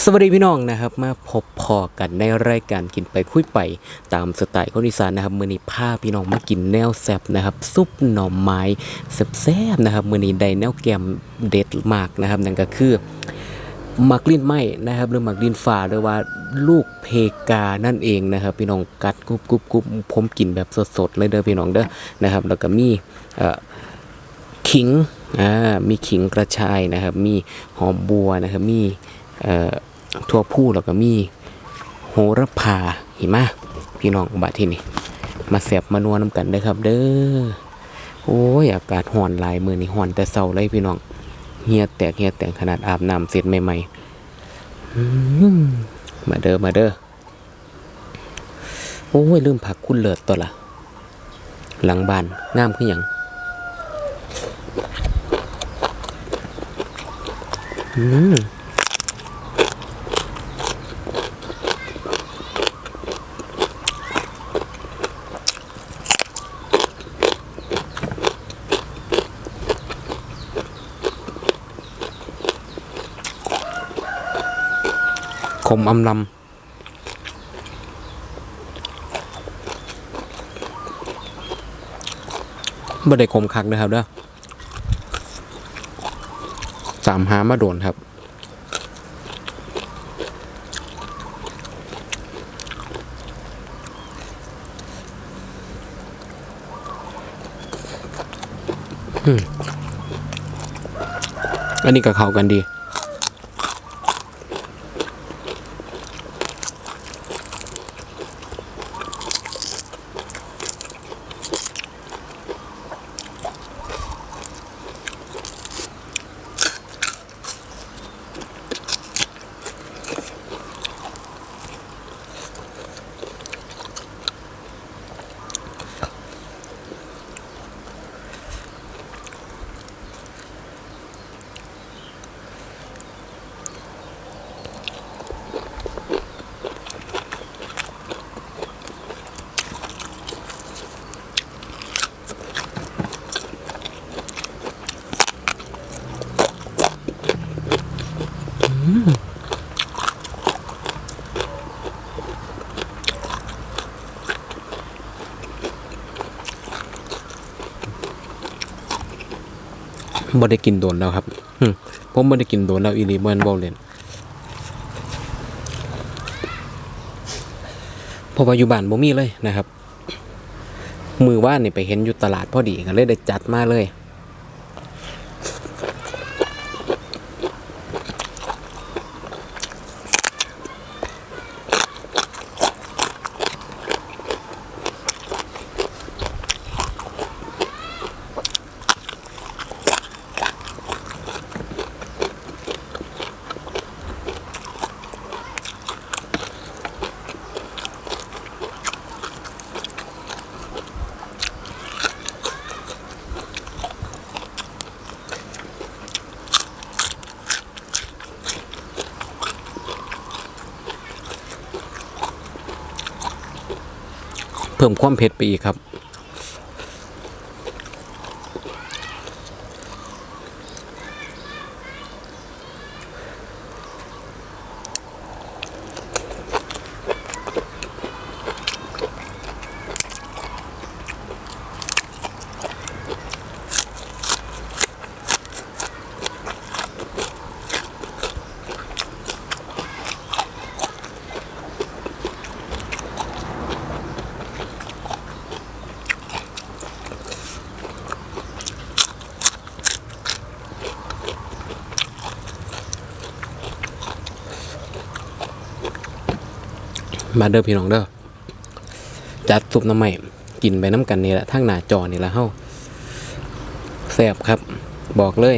สวัสดีพี่น้องนะครับมาพบพอกันในรายการกินไปคุยไปตามสไตล์คนอีสานนะครับมือนี้พาพี่น้องมากินแนวแซบนะครับซุปหน่อไม้แซบๆนะครับมือนี้ได้แนวแกมเด็ดมากนะครับนั่นก็คือหมักลิ้นไหมนะครับหรือหมักลิ้นฟ้าหรือว่าลูกเพกานั่นเองนะครับ พี่น้องกัดกรุบกรุบกรุบผมกินแบบสดๆเลยเด้อพี่น้องเด้อนะครับแล้วก็มีขิงอ่ามีขิงกระชายนะครับ มีหอมบัวนะครับมี ทั่วผู้แล้วก็มีโหระพาห็นไหมพี่น้องบาที่นี่มาแสบมานัวน้ำกันเด้อครับ เด้อโอ้ยอากาศห่อนลายมือนี่ห่อนแต่เศร้าเลยพี่น้องเฮียแตกเฮียแตกขนาดอาบน้ำเสร็จใหม่ๆมมาเด้อมาเด้อโอ้ยลืมผักคุณเลิศตัวละหลังบ้านงามขึ้นอย่างอืม มอำลำบ่ได้ขมคักนะครับเด้อสามหามาโดนครับ อันนี้กับเขากันดี บ่ได้กินโดนแล้วครับหึผมบ่ได้กินโดนแล้วอีลีเมื่อนบ่เล่นเพราะว่าอยู่บ้านบ่มีเลยนะครับ มือว่านนี่ไปเห็นอยู่ตลาดพอดีก็เลยได้จัดมาเลย พิ่มความเผ็ดไปอีกครับ มาเด้อพี่น้องเด้อจัดซุปน้ำใหม่กินไปน้ำกันนี่แหละทั้งหน้าจอนี่แหละเฮ้าแซ่บครับ บอกเลย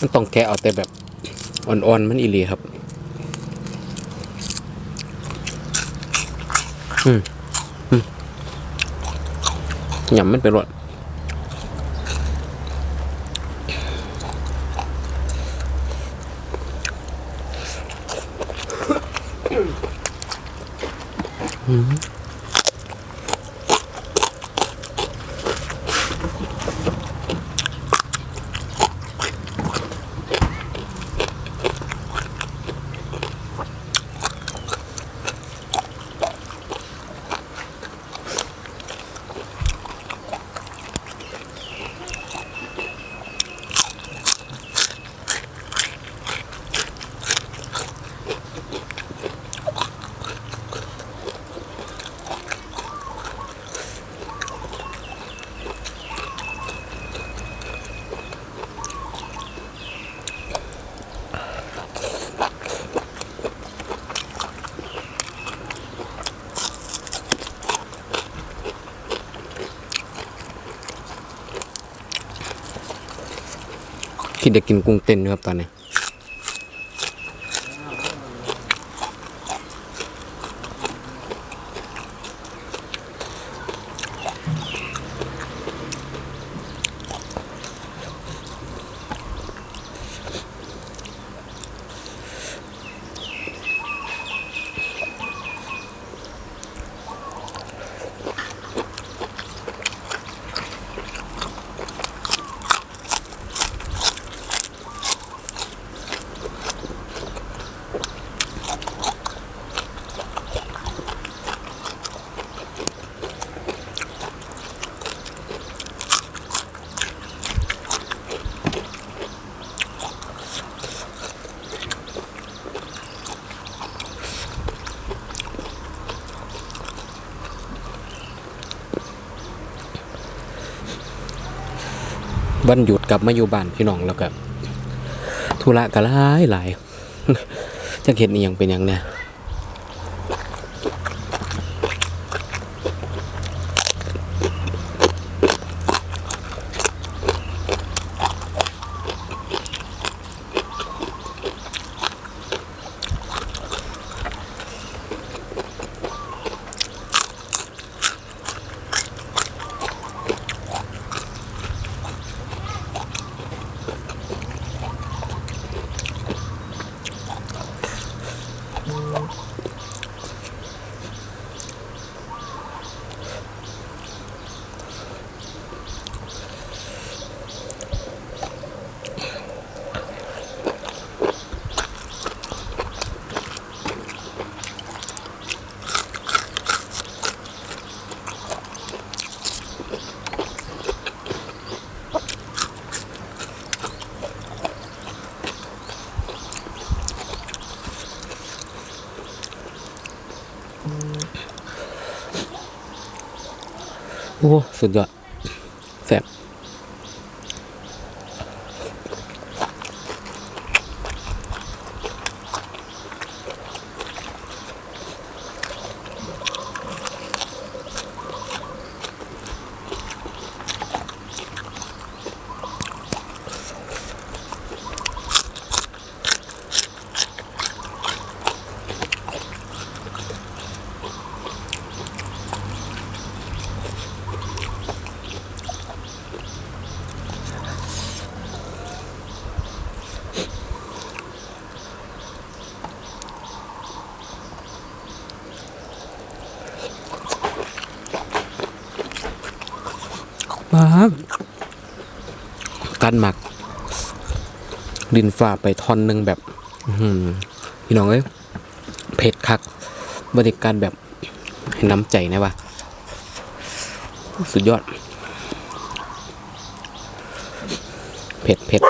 มันต้องแกะเอาแต่แบบอ่อนๆมันอีลีครับ อืมยำมันไป็นรสอืม จะกินกุ้งเต้นครับตอนนี้ วันหยุดกลับมาอยู่บ้านพี่น้องแล้วก็ธุระก็หลายหลายจะเห็นอีหยังเป็นอยังเนี่ย โอ้สุ มากการหมัก ดินฝ่าไปท่อนหนึ่งแบบอืพี่น้องเอ้ยเผ็ดคัก บริการแบบให้น้ำใจนะวะสุดยอด เผ็ดเผ็ด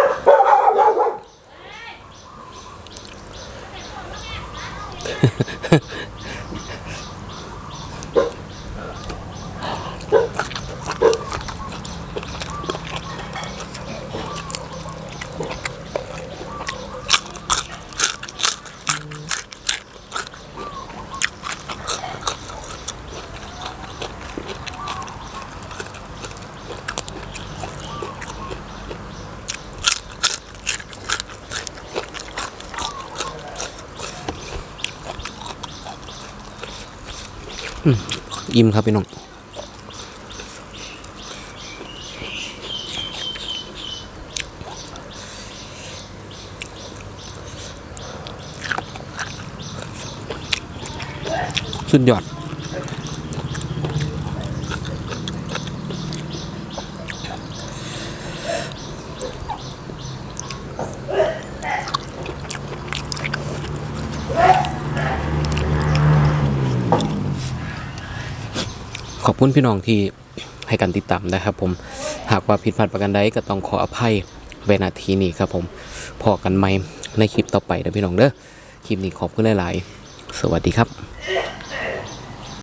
อิ่มครับพี่น้องสุดยอด อบคุณพี่น้องที่ให้การติดตามนะครับผมหากว่าผิดพลาดประการใดก็ต้องขออภัยเวนาทีนี้ครับผมพอกันไหมในคลิปต่อไปนะพี่น้องเด้อคลิปนี้ขอบคุณหลาย ๆ สวัสดีครับ